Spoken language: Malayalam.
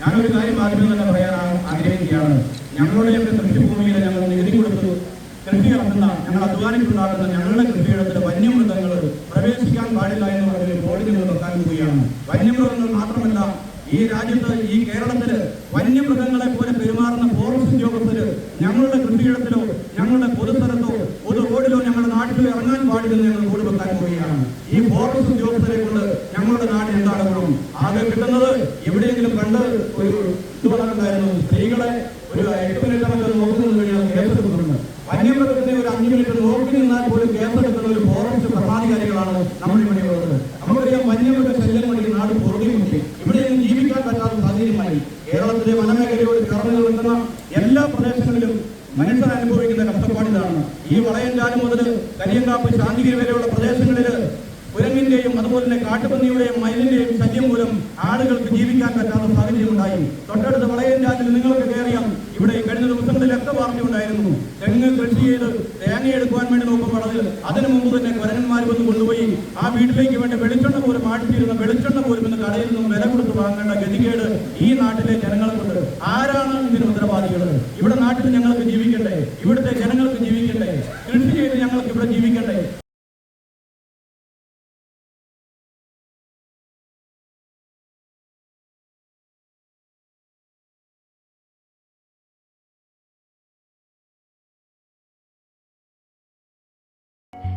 ഞാനൊരു കാര്യം ആദ്യമേ തന്നെ പറയാൻ ആഗ്രഹിക്കുകയാണ്. ഞങ്ങളുടെയൊക്കെ കൃഷിഭൂമിയിൽ ഞങ്ങൾ നികുതി കൊടുത്തു. കൃഷി നടത്തുന്ന ഞങ്ങൾ അധ്വാനിച്ചുണ്ടാകുന്ന ഞങ്ങളുടെ കൃഷിയിടത്തിൽ വന്യമൃഗങ്ങൾ പ്രവേശിക്കാൻ പാടില്ല എന്ന് പറഞ്ഞ് ബോർഡ് നിർത്താൻ പോവുകയാണ്. വന്യമൃഗങ്ങൾ മാത്രമല്ല ഈ രാജ്യത്ത് ഈ കേരളത്തിൽ വന്യമൃഗങ്ങളെ പോലെ പെരുമാറുന്ന ഫോറസ്റ്റ് ഉദ്യോഗസ്ഥര് ഞങ്ങളുടെ കൃഷിയിടത്തിലോ ഞങ്ങളുടെ പൊതുസ്ഥലത്തോ പൊതു റോഡിലോ ഞങ്ങളുടെ നാട്ടിലോ ഇറങ്ങാൻ പാടില്ലെന്ന് ഞങ്ങൾ വെക്കാൻ പോവുകയാണ്. ഈ ഫോറസ്റ്റ് ഉദ്യോഗസ്ഥരെ കൊണ്ട് ഞങ്ങളുടെ നാട് എന്താണ് ആകെ കിട്ടുന്നത് കണ്ട് ഒരു ഇത് പറഞ്ഞിട്ടുണ്ടായിരുന്നു സ്ത്രീകളെ ഒരു എട്ട് മിനിറ്റ് നമുക്ക് നോക്കുന്നത് കഴിഞ്ഞാൽ കേസെടുക്കുന്നുണ്ട് വന്യമൃഗത്തെ ഒരു അഞ്ച് ലിറ്റർ നോക്കി നിന്നാൽ പോലും കേസെടുക്കുന്ന ഒരു ഫോറൻസ് പ്രധാനകാരികളാണ് നമ്മുടെ ഇവിടെ ഉള്ളത്. നമുക്കറിയാം വന്യമൃഗ ശല്യം കൊണ്ട് ഈ നാട് ഇവിടെ നിന്ന് ജീവിക്കാൻ പറ്റാത്ത സാഹചര്യമായി. കേരളത്തിലെ വനമേഖലയോട് ചേർന്ന് നിൽക്കുന്ന എല്ലാ പ്രദേശങ്ങളിലും മനുഷ്യർ അനുഭവിക്കുന്ന കഷ്ടപ്പാടിതാണ്. ഈ വളയഞ്ചാലും മുതൽ കരിയങ്കാപ്പ് ശാന്തിഗിരി വരെയുള്ള പ്രദേശങ്ങളിൽ കുരങ്ങിന്റെയും അതുപോലെ തന്നെ കാട്ടുപന്നിയുടെയും മയിലിന്റെയും ശല്യം മൂലം ആളുകൾക്ക് ജീവിക്കാൻ പറ്റാത്ത സാഹചര്യം ഉണ്ടായി തൊട്ടടുത്ത വളയഞ്ചാലിൽ നിങ്ങൾക്ക് കയറിയാം ഇവിടെ കഴിഞ്ഞ ദിവസങ്ങളിലൊക്കെ പറഞ്ഞുണ്ടായിരുന്നു തെങ്ങ് കൃഷി ചെയ്ത് തേങ്ങ എടുക്കുവാൻ വേണ്ടി നോക്കുമ്പോൾ അതിൽ അതിനു മുമ്പ് തന്നെ കുരങ്ങന്മാർ വന്ന് കൊണ്ടുപോയി ആ വീട്ടിലേക്ക് വേണ്ടി വെളിച്ചെണ്ണ പോലും ആട്ടിയിരുന്ന വെളിച്ചെണ്ണ പോലും ഇന്ന് കടയിൽ നിന്നും വില കൊടുത്ത് വാങ്ങേണ്ട ഗതികേട് ഈ നാട്ടിലെ ജനങ്ങൾക്കുണ്ട്. ആരാണ് ഇതിന് ഉത്തരവാദികൾ ഇവിടെ നാട്ടിൽ ഞങ്ങൾക്ക് ജീവിക്കട്ടെ ഇവിടുത്തെ ജനങ്ങൾക്ക് ജീവിക്കട്ടെ കൃഷി ചെയ്ത് ഞങ്ങൾക്ക് ഇവിടെ ജീവിക്കണ്ടേ